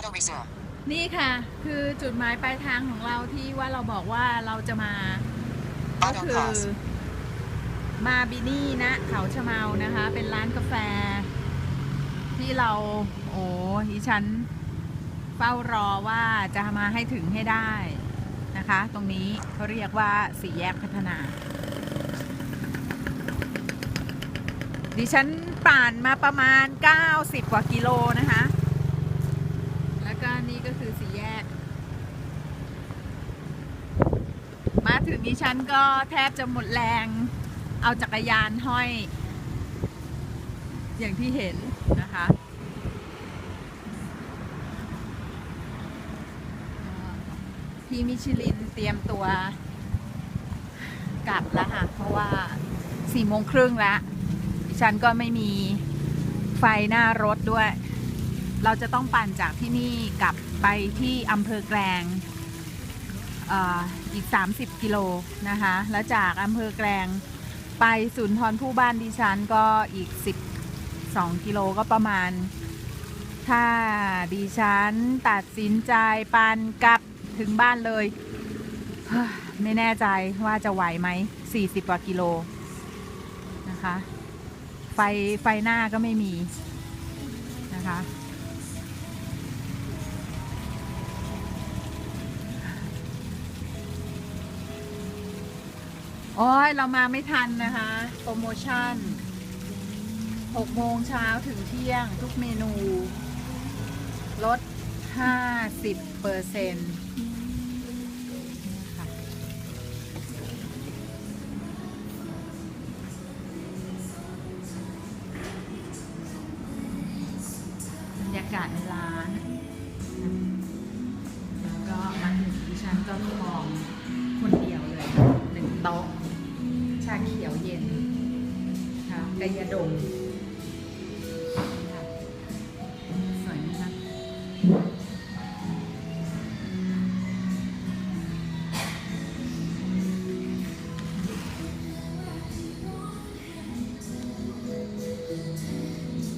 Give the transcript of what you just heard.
Auto resume. นี่ค่ะ คือจุดหมายปลายทางของเราที่ว่าเราบอกว่าเราจะมา ก็ Auto คือ pause. มาบินี่นะเขาชะเมานะคะ เป็นร้านกาแฟ ที่เรา โอ้ดิฉันเฝ้ารอว่าจะมาให้ถึงให้ได้นะคะ ตรงนี้เขาเรียกว่าสี่แยกพัฒนา ดิฉันป่านมาประมาณ 90 กว่ากิโลนะคะแล้ว ก็นี่ก็คือสี่แยก มาถึงดิฉันก็แทบจะหมดแรง เอาจักรยานห้อย อย่างที่เห็นนะคะพี่มิชลินเตรียมตัวกลับแล้วค่ะ เพราะว่าสี่โมงครึ่งแล้วดิฉันก็ไม่มีไฟหน้ารถด้วย เราจะต้องปั่นจากที่นี่กลับไปที่อำเภอแกลงอีก 30 กิโลนะคะ แล้วจากอำเภอแกลงไปศูนย์ทรผู้บ้านดิฉันก็อีก 12 กิโลก็ประมาณ ถ้าดิฉันตัดสินใจปั่นกลับถึงบ้านเลยเฮ้ยไม่แน่ใจว่าจะไหวไหม 40 กว่ากิโลนะคะ ไฟไฟหน้าก็ไม่มีนะคะ โอ้ยเรามาไม่ทันนะคะ โปรโมชั่น 6 โมงเช้าถึงเที่ยงทุกเมนู ลด 50เปอร์เซ็นต์บรรยากาศในร้าน กายดมสวยไหมคะ